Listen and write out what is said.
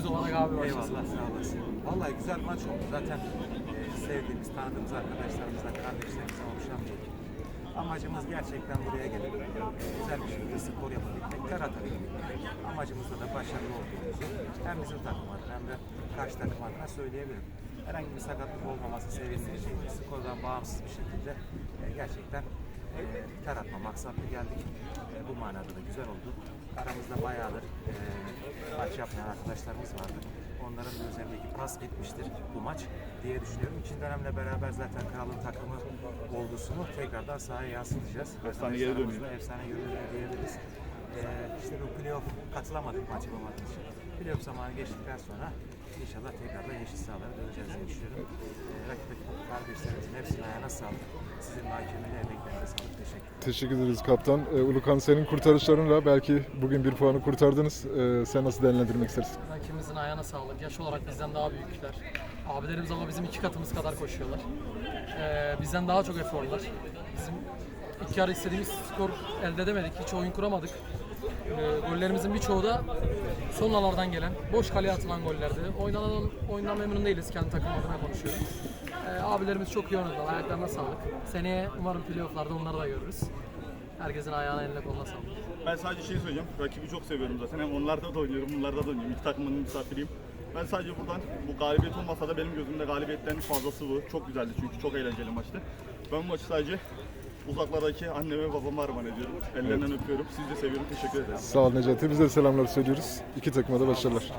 kulübümüz olarak abi başlasın. Eyvallah sağ olasın. Vallahi güzel maç oldu. Zaten e, sevdiğimiz, tanıdığımız arkadaşlarımızla, kardeşlerimizle oluşan bir ekip. Amacımız gerçekten buraya gelip e, güzel bir şekilde spor yapabilmek, ter atabilmek. Amacımızda da başarılı olduğumuzu hem bizim takım adına hem de karşı takım adına söyleyebilirim. Herhangi bir sakatlık olmaması sevindirici, skordan bağımsız bir şekilde e, gerçekten e, atma maksatlı geldik. E, bu manada da güzel oldu. Aramızda bayağıdır e, maç yapmayan arkadaşlarımız vardı. Onların da üzerindeki pas bitmiştir bu maç diye düşünüyorum. İkinci dönemle beraber zaten kralın takımı olgusunu tekrardan sahaya yansıtacağız. Efsane geri dönüyor. Efsane geri dönüyor diyebiliriz. E, işte bu playoff katılamadık maç yapamadığımız için. Playoff zamanı geçtikten sonra inşallah tekrardan eşit sahalara döneceğiz diye düşünüyorum. E, rakip kardeşlerimizin hepsine ayağına sağlık. Sizin hakemine emeklerinize sağlık. Teşekkür ederim. Teşekkür ederiz kaptan. Ee, Ulukan senin kurtarışlarınla belki bugün bir puanı kurtardınız. Ee, sen nasıl değerlendirmek istersin? Rakibimizin ayağına sağlık. Yaş olarak bizden daha büyükler. Abilerimiz ama bizim iki katımız kadar koşuyorlar. Ee, bizden daha çok eforlar. Bizim ilk yarı istediğimiz skor elde edemedik. Hiç oyun kuramadık. Ee, gollerimizin birçoğu da son anlardan gelen, boş kaleye atılan gollerdi. Oynanan oyundan memnun değiliz kendi takım adına konuşuyorum. Abilerimiz çok iyi oynadılar. Ayaklarına sağlık. Seneye umarım playofflarda onları da görürüz. Herkesin ayağına eline koluna sağlık. Ben sadece şey söyleyeceğim. Rakibi çok seviyorum zaten. Hem onlarda da oynuyorum, bunlarda da oynuyorum. İki takımın misafiriyim. Ben sadece buradan bu galibiyet olmasa da benim gözümde galibiyetlerin fazlası bu. Çok güzeldi çünkü çok eğlenceli maçtı. Ben bu maçı sadece uzaklardaki anneme babama armağan ediyorum. Ellerinden öpüyorum. Sizi de seviyorum. Teşekkür ederim. Sağ ol Necati. Biz de selamlar söylüyoruz. İki takıma da başarılar.